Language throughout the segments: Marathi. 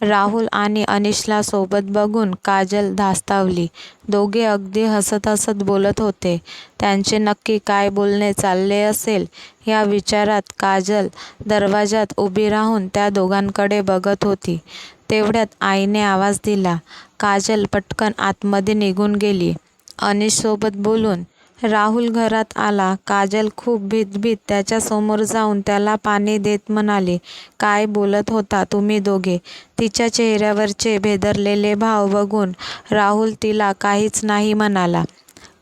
राहुल आणि अनिशला सोबत बघून काजल धास्तावली. दोघे अगदी हसत हसत बोलत होते. त्यांचे नक्की काय बोलणे चालले असेल या विचारात काजल दरवाजात उभी राहून त्या दोघांकडे बघत होती. तेवढ्यात आईने आवाज दिला. काजल पटकन आतमध्ये निघून गेली अनिशसोबत बोलून. राहुल घरात आला. काजल खूप भीत-भीत त्याच्यासमोर जाऊन त्याला पाणी देत म्हणाली, काय बोलत होता तुम्ही दोघे? तिच्या चेहऱ्यावरचे भेदरलेले भाव बघून राहुल तिला काहीच नाही म्हणाला.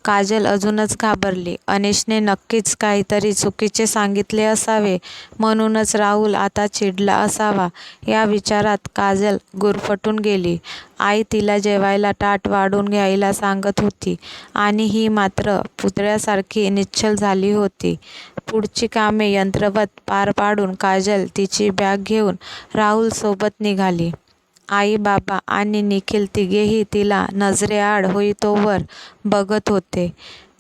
काजल अजूनच घाबरली. अनिशने नक्कीच काहीतरी चुकीचे सांगितले असावे म्हणूनच राहुल आता चिडला असावा या विचारात काजल गुरफटून गेली. आई तिला जेवायला ताट वाढून घ्यायला सांगत होती आणि ही मात्र पुतळ्यासारखी निश्चल झाली होती. पुढची कामे यंत्रवत पार पाडून काजल तिची बॅग घेऊन राहुलसोबत निघाली. आई, बाबा आणि निखिल तिघेही तिला नजरेआड होईतोवर बघत होते.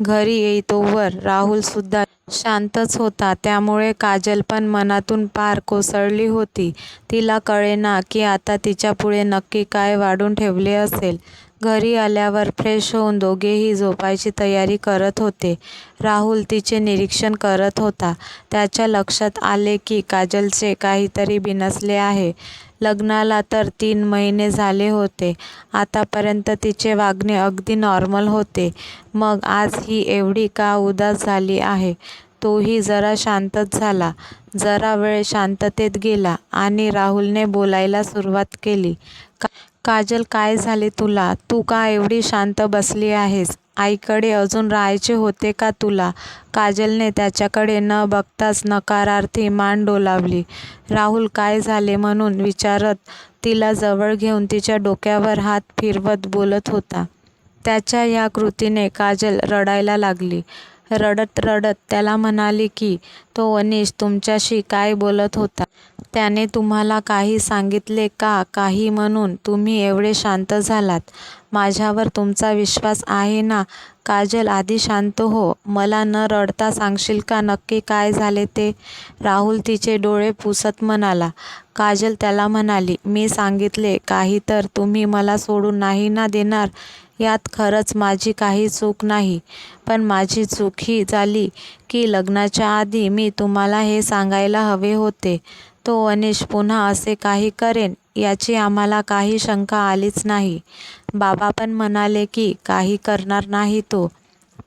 घरी येईतोवर राहुलसुद्धा शांतच होता. त्यामुळे काजल पण मनातून पार कोसळली होती. तिला कळेना की आता तिच्यापुढे नक्की काय वाढून ठेवले असेल. घरी आल्यावर फ्रेश होऊन दोघेही झोपायची तयारी करत होते. राहुल तिचे निरीक्षण करत होता. त्याच्या लक्षात आले की काजलचे काहीतरी बिनसले आहे. लग्नाला तर तीन महिने झाले होते. आतापर्यंत तिचे वागणे अगदी नॉर्मल होते. मग आज ही एवढी का उदास झाली आहे? तोही जरा शांतच झाला. जरा वेळ शांततेत गेला आणि राहुलने बोलायला सुरुवात केली. काजल काय झाले तुला? तू का एवढी शांत बसली आहेस? आईकडे अजून राहायचे होते का तुला? काजलने त्याच्याकडे न बघताच नकारार्थी मान डोलावली. राहुल काय झाले म्हणून विचारत तिला जवळ घेऊन तिच्या डोक्यावर हात फिरवत बोलत होता. त्याच्या या कृतीने काजल रडायला लागली. रडत रडत त्याला म्हणाली की तो अनिश तुमच्याशी काय बोलत होता? त्याने तुम्हाला काही सांगितले का काही म्हणून तुम्ही एवढे शांत झालात? माझ्यावर तुमचा विश्वास आहे ना? काजल आधी शांत हो. मला न रडता सांगशील का नक्की काय झाले ते? राहुल तिचे डोळे पुसत म्हणाला. काजल त्याला म्हणाली, मी सांगितले काही तर तुम्ही मला सोडून नाही ना देणार? यात खरंच माझी काही चूक नाही. पण माझी चूक ही झाली की लग्नाच्या आधी मी तुम्हाला हे सांगायला हवे होते. तो अनिश पुन्हा असे काही करेन याची आम्हाला काही शंका आलीच नाही. बाबा पण म्हणाले की काही करणार नाही तो.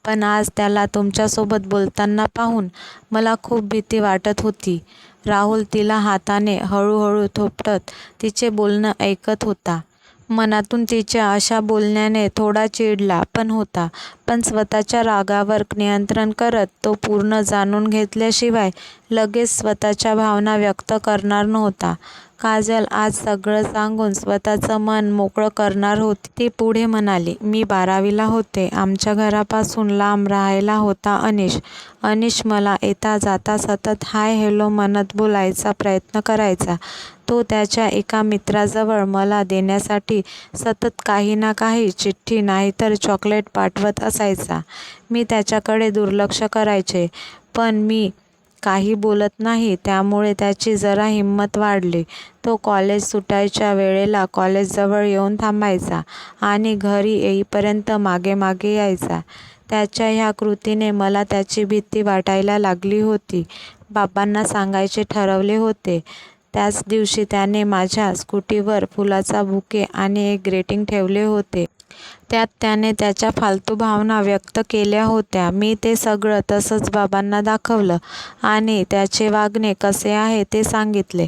पण आज त्याला तुमच्यासोबत बोलताना पाहून मला खूप भीती वाटत होती. राहुल तिला हाताने हळूहळू थोपटत तिचे बोलणं ऐकत होता. मनातून तिच्या अशा बोलण्याने थोडा चिडला पण होता. पण स्वतःच्या रागावर नियंत्रण करत तो पूर्ण जाणून घेतल्याशिवाय लगेच स्वतःच्या भावना व्यक्त करणार नव्हता. काजल आज सगळं सांगून स्वतःचं मन मोकळं करणार होती. ती पुढे म्हणाली, मी बारावीला होते. आमच्या घरापासून लांब राहायला होता अनिश. अनिश मला येता जाता सतत हाय हॅलो म्हणत बोलायचा प्रयत्न करायचा. तो त्याच्या एका मित्राजवळ मला देण्यासाठी सतत काही ना काही चिठ्ठी नाहीतर चॉकलेट पाठवत असायचा. मी त्याच्याकडे दुर्लक्ष करायचे. पण मी काही बोलत नाही त्यामुळे त्याची जरा हिंमत वाढली. तो कॉलेज सुटायच्या वेळेला कॉलेजजवळ येऊन थांबायचा आणि घरी येईपर्यंत मागे मागे यायचा. त्याच्या ह्या कृतीने मला त्याची भीती वाटायला लागली होती. बाबांना सांगायचे ठरवले होते. त्याच दिवशी त्याने माझ्या स्कूटीवर फुलाचा बुके आणि एक ग्रेटिंग ठेवले होते. त्यात त्याने त्याच्या फालतू भावना व्यक्त केल्या होत्या. मी ते सगळं तसंच बाबांना दाखवलं आणि त्याचे वागणे कसे आहे ते सांगितले.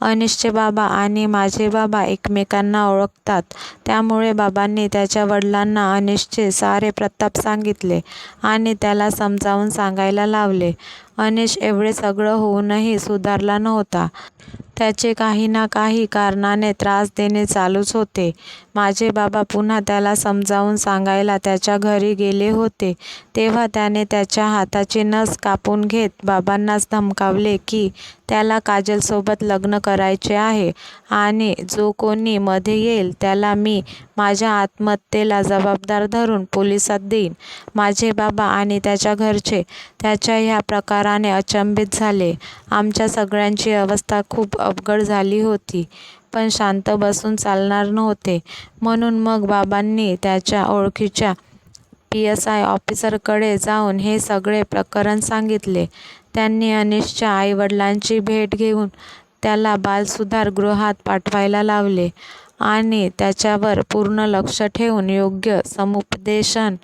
अनिशचे बाबा आणि माझे बाबा एकमेकांना ओळखतात. त्यामुळे बाबांनी त्याच्या वडिलांना अनिशचे सारे प्रताप सांगितले आणि त्याला समजावून सांगायला लावले. अनिश एवढे सगळं होऊनही सुधारला नव्हता. त्याचे काही ना काही कारणाने त्रास देणे चालूच होते. माझे बाबा पुन्हा त्याला समजावून सांगायला त्याच्या घरी गेले होते. तेव्हा त्याने त्याच्या हाताची नस कापून घेत बाबांनाच धमकावले की त्याला काजलसोबत लग्न करायचे आहे आणि जो कोणी मध्ये येईल त्याला मी माझ्या आत्महत्येला जबाबदार धरून पोलिसात देईन. माझे बाबा आणि त्याच्या घरचे त्याच्या ह्या प्रकाराने अचंबित झाले. आमच्या सगळ्यांची अवस्था खूप अवघड झाली होती. पण शांत बसून चालणार नव्हते. म्हणून मग बाबांनी त्याच्या ओळखीच्या पी एस आय ऑफिसरकडे जाऊन हे सगळे प्रकरण सांगितले. त्यांनी अनिशच्या आईवडिलांची भेट घेऊन त्याला बालसुधार गृहात पाठवायला लावले आणि त्याच्यावर पूर्ण लक्ष ठेवून योग्य समुपदेशन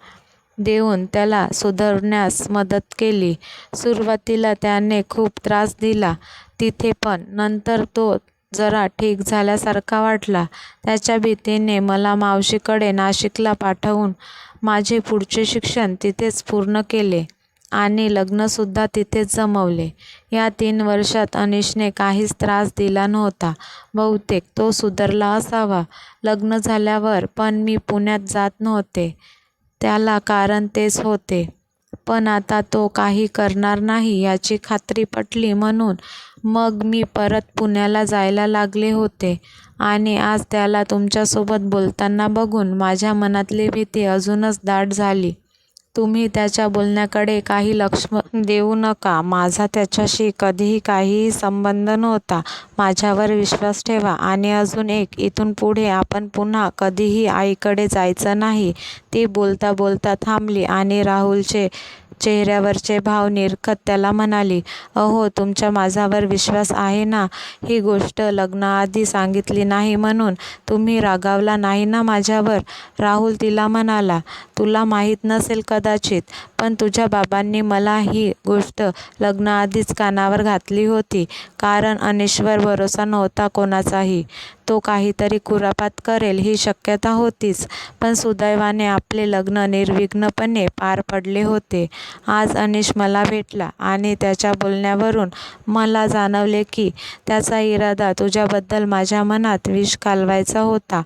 देऊन त्याला सुधारण्यास मदत केली. सुरुवातीला त्याने खूप त्रास दिला तिथे पण नंतर तो जरा ठीक झाल्यासारखा वाटला. त्याच्या भीतीने मला मावशीकडे नाशिकला पाठवून माझे पुढचे शिक्षण तिथेच पूर्ण केले आणि लग्नसुद्धा तिथेच जमवले. या तीन वर्षात अनिशने काहीच त्रास दिला नव्हता. बहुतेक तो सुधारला असावा. लग्न झाल्यावर पण मी पुण्यात जात नव्हते त्याला कारण तेच होते. पण आता तो काही करणार नाही याची खात्री पटली म्हणून मग मी परत पुण्याला जायला लागले होते आणि आज त्याला तुमच्यासोबत बोलताना बघून माझ्या मनातली भीती अजूनच दाट झाली. तुम्ही त्याच्या बोलण्याकडे काही लक्ष देऊ नका. माझा त्याच्याशी कधीही काहीही संबंध नव्हता. माझ्यावर विश्वास ठेवा आणि अजून एक, इथून पुढे आपण पुन्हा कधीही आईकडे जायचं नाही. ती बोलता बोलता थांबली आणि राहुलचे चेहऱ्यावरचे भाव निरखत त्याला म्हणाली, अहो तुमच्या माझ्यावर विश्वास आहे ना? ही गोष्ट लग्नाआधी सांगितली नाही म्हणून तुम्ही रागावला नाही ना माझ्यावर? राहुल तिला म्हणाला, तुला माहीत नसेल कदाचित, पण तुझ्या बाबांनी मला ही गोष्ट लग्नाआधीच कानावर घातली होती. कारण अनेश्वर भरोसा नव्हता कोणाचाही. तो काहीतरी कुरापात करेल ही शक्यता होतीच. पण सुदैवाने आपले लग्न निर्विघ्नपणे पार पडले होते. आज अनिश मला भेटला आणि त्याच्या बोलण्यावरून मला जाणवले की त्याचा इरादा तुझ्याबद्दल माझ्या मनात विष कालवायचा होता.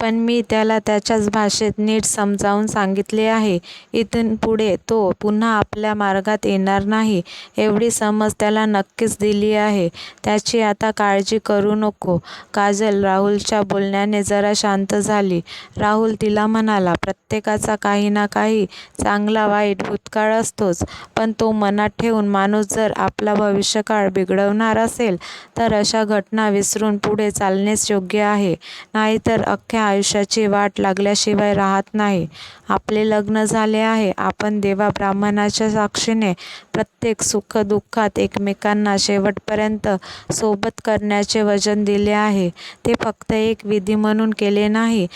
पण मी त्याला त्याच्याच भाषेत नीट समजावून सांगितले आहे. इथून पुढे तो पुन्हा आपल्या मार्गात येणार नाही एवढी समज त्याला नक्कीच दिली आहे. त्याची आता काळजी करू नको. काजल राहुलच्या बोलण्याने जरा शांत झाली. राहुल तिला म्हणाला, प्रत्येकाचा काही ना काही चांगला वाईट भूतकाळ असतोच. पण तो मनात ठेवून माणूस जर आपला भविष्यकाळ बिघडवणार असेल तर अशा घटना विसरून पुढे चालणेच योग्य आहे. नाहीतर अख्ख्या आयुष्याची वाट लागल्याशिवाय राहत नाही. आपले लग्न झाले आहे. आपण देवा-ब्राह्मणाच्या साक्षीने प्रत्येक सुख-दुःखात एकमेकांना शेवटपर्यंत सोबत करण्याचे वचन दिले आहे. ते फक्त एक विधी म्हणून केले नाही,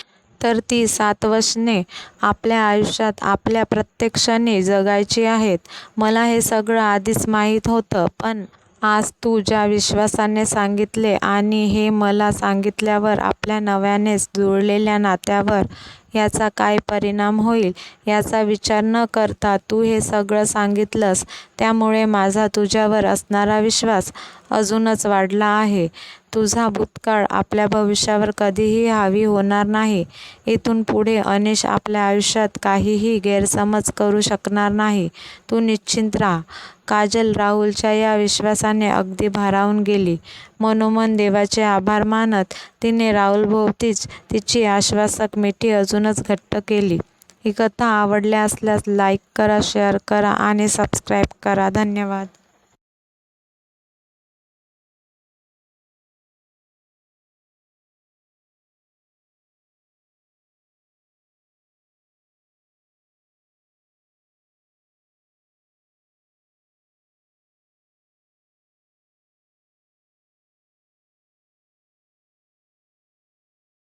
तर ती सातवशने आपल्या आयुष्यात आपल्या प्रत्येक क्षणी जगायची आहेत. मला हे सगळं आधीच माहीत होतं. पण आज तू ज्या विश्वासाने सांगितले आणि हे मला सांगितल्यावर आपल्या नव्यानेच जुळलेल्या नात्यावर याचा काय परिणाम होईल याचा विचार न करता तू हे सगळं सांगितलंस त्यामुळे माझा तुझ्यावर असणारा विश्वास अजूनच वाढला आहे. तुझा भूतकाळ आपल्या भविष्यावर कधीही हावी होणार नाही. इथून पुढे अनिश आपल्या आयुष्यात काहीही गैरसमज करू शकणार नाही. तू निश्चिंत राहा. काजल राहुलच्या या विश्वासाने अगदी भारावून गेली. मनोमन देवाचे आभार मानत तिने राहुलभोवतीच तिची आश्वासक मिठी अजूनच घट्ट केली. ही कथा आवडल्या असल्यास लाईक करा, शेअर करा आणि सबस्क्राईब करा. धन्यवाद.